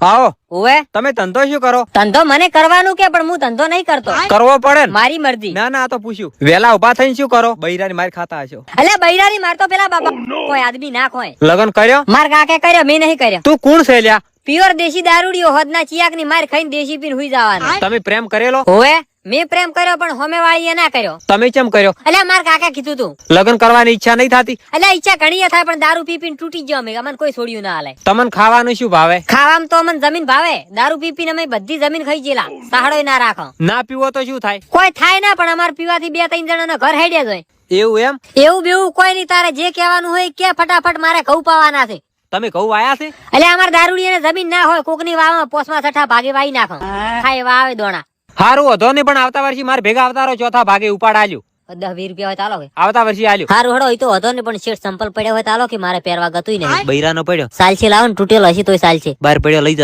આવો. ઓવે તમે ધંધો શું કરો? ધંધો મને કરવાનું કે પણ હું ધંધો નહીં કરતો? કરવો પડે મારી મરજી. ના ના તો પૂછ્યું. વેલા ઊભા થઈને શું કરો? બૈરાની માર ખાતા હશો. અલ્યા બૈરાની મારતો પેલા બાપા કોઈ આદમી ના કોઈ લગન કર્યો? માર કાકે કર્યો? મેં નહીં કર્યો. તું કોણ છે લ્યા? પ્યોર દેશી દારૂડીઓ હદના ચિયાકની માર ખાઈને દેશી પીન હુઈ જવાનું. તમે પ્રેમ કરેલો? ઓવે મેં પ્રેમ કર્યો પણ હોમે વાળીએ ના કર્યો. તમે કેમ કર્યો? અલ્યા માર કાકા કીધું તું. લગ્ન કરવાની ઈચ્છા નહીં થતી? અલ્યા ઈચ્છા ઘણી થાય પણ દારૂ પી પીને તૂટી ગયો અમે. અમને કોઈ છોડ્યું ના હાલે. તમને ખાવાનું શું ભાવે? ખાવામાં તો અમને જમીન ભાવે. દારૂ પી પીને અમે બધી જમીન ખાઈ ગયેલા. સાહડો ના રાખો. ના પીવો તો શું થાય? કોઈ થાય ના પણ અમાર પીવાથી બે ત્રણ જણાના ઘર હેડ્યા જાય એવું એમ? એવું બેવું કોઈ નહીં. તારે જે કહેવાનું હોય કે ફટાફટ મારે ઘઉં પાવાના છે. તમે કહું આયા છે? એટલે અમાર દારૂડી જમીન ના હોય કોકની વાવમાં પોસમાં છઠ્ઠા ભાગે વાઈ નાખો. ખાય વાવે દોણા. હારું હતો નહીં પણ આવતા વર્ષે મારે ભેગા આવતા રહો ચોથા ભાગે ઉપાડ આલ્યું દસ વીસ રૂપિયા હોય તાલો આવતા વર્ષે આલ્યું હારું હડો તો હતો ને પણ શેઠ સંપલ પડ્યો હોય કે મારે પહેરવા ગતું નહીં. બૈરાનો પડ્યો. સાલ છે લાવો ને તૂટેલો હશે તોય સાલ બહાર પડ્યો લઈ